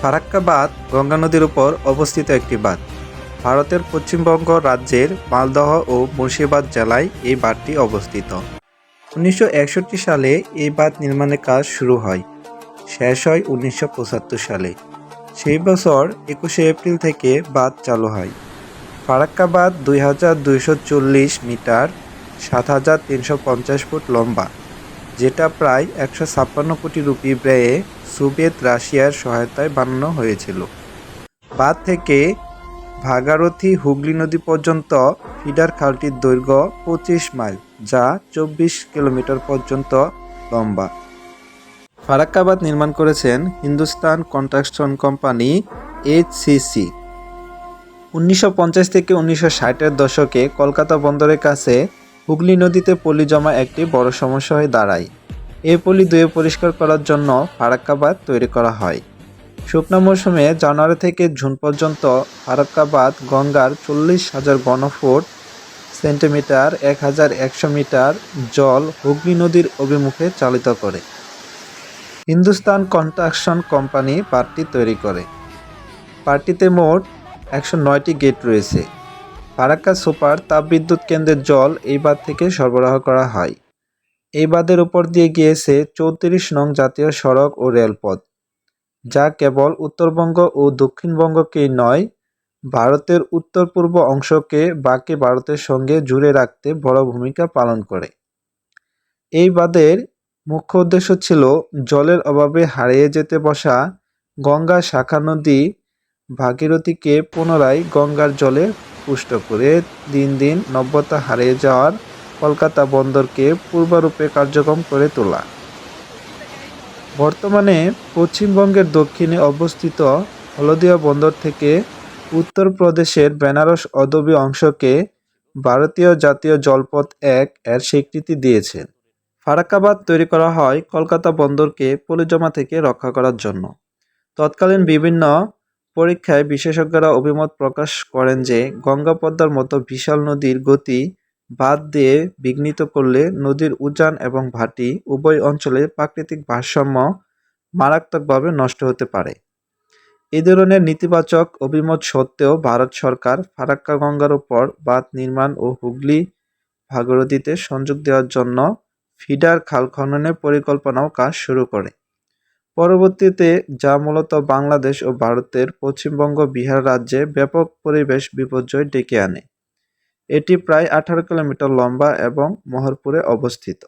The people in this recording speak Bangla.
ফারাক্কা বাঁধ গঙ্গা নদীর উপর অবস্থিত একটি বাঁধ। ভারতের পশ্চিমবঙ্গ রাজ্যের মালদহ ও মুর্শিদাবাদ জেলায় এই বাঁধটি অবস্থিত। উনিশশো একষট্টি সালে এই বাঁধ নির্মাণের কাজ শুরু হয়। শেষ হয় উনিশশো পঁচাত্তর সালে। সেই বছর একুশে এপ্রিল থেকে বাঁধ চালু হয়। ফারাক্কা বাঁধ দুই হাজার দুইশো চল্লিশ মিটার সাত হাজার তিনশো পঞ্চাশ ফুট লম্বা। যেটা প্রায় একশো ছাপ্পান্ন কোটি রুপি ব্যয়ে সোভিয়েত রাশিয়ার সহায়তায় বানানো হয়েছিল। বাঁধ থেকে ভাগারথী হুগলি নদী পর্যন্ত ফিডার খালটির দৈর্ঘ্য পঁচিশ মাইল, যা চব্বিশ কিলোমিটার পর্যন্ত লম্বা। ফারাক্কাবাদ নির্মাণ করেছেন হিন্দুস্তান কনস্ট্রাকশন কোম্পানি এইচসিসি উনিশশো পঞ্চাশ থেকে উনিশশো ষাটের দশকে কলকাতা বন্দরের কাছে হুগলি নদীতে পলি জমা একটি বড় সমস্যা হয়ে দাঁড়ায়। এই পলি ধুয়ে পরিষ্কার করার জন্য ফারাক্কাবাদ তৈরি করা হয়। শুকনো মৌসুমে জানুয়ারি থেকে জুন পর্যন্ত ফারাক্কাবাদ গঙ্গার চল্লিশ হাজার ঘনফুট সেন্টিমিটার, এক হাজার একশো মিটার জল হুগলি নদীর অভিমুখে চালিত করে। হিন্দুস্তান কনস্ট্রাকশন কোম্পানি পার্কটি তৈরি করে। পার্কটিতে মোট একশো নয়টি গেট রয়েছে। ফারাক্কা সুপার তাপবিদ্যুৎ কেন্দ্রের জল এই বাঁধ থেকে সরবরাহ করা হয়। এই বাঁধের উপর দিয়ে গিয়েছে চৌত্রিশ নং জাতীয় সড়ক ও রেলপথ, যা কেবল উত্তরবঙ্গ ও দক্ষিণবঙ্গকেই নয়, ভারতের উত্তর পূর্ব অংশকে বাকি ভারতের সঙ্গে জুড়ে রাখতে বড় ভূমিকা পালন করে। এই বাঁধের মুখ্য উদ্দেশ্য ছিল জলের অভাবে হারিয়ে যেতে বসা গঙ্গা শাখা নদী ভাগীরথীকে পুনরায় গঙ্গার জলে পুষ্ট করে দিন দিন নব্যতা হারিয়ে যাওয়ার কলকাতা বন্দরকে পূর্বরূপে কার্যক্রম করে তোলা। বর্তমানে পশ্চিমবঙ্গের দক্ষিণে অবস্থিত হলদিয়া বন্দর থেকে উত্তরপ্রদেশের বেনারস অদবী অংশকে ভারতীয় জাতীয় জলপথ এক এর স্বীকৃতি দিয়েছেন ফারাক্কাবাদ তৈরি করা হয় কলকাতা বন্দরকে পলিজমা থেকে রক্ষা করার জন্য। তৎকালীন বিভিন্ন পরীক্ষায় বিশেষজ্ঞরা অভিমত প্রকাশ করেন যে গঙ্গা পদ্মার মতো বিশাল নদীর গতি বাদ দিয়ে বিঘ্নিত করলে নদীর উজান এবং ভাটি উভয় অঞ্চলে প্রাকৃতিক ভারসাম্য মারাত্মকভাবে নষ্ট হতে পারে। এ ধরনের নেতিবাচক অভিমত সত্ত্বেও ভারত সরকার ফারাক্কা গঙ্গার উপর বাঁধ নির্মাণ ও হুগলি ভাগীরথীতে সংযোগ দেওয়ার জন্য ফিডার খাল খননের পরিকল্পনাও কাজ শুরু করে। পরবর্তীতে যা মূলত বাংলাদেশ ও ভারতের পশ্চিমবঙ্গ, বিহার রাজ্যে ব্যাপক পরিবেশ বিপর্যয় ডেকে আনে। এটি প্রায় আঠারো কিলোমিটার লম্বা এবং মহরপুরে অবস্থিত।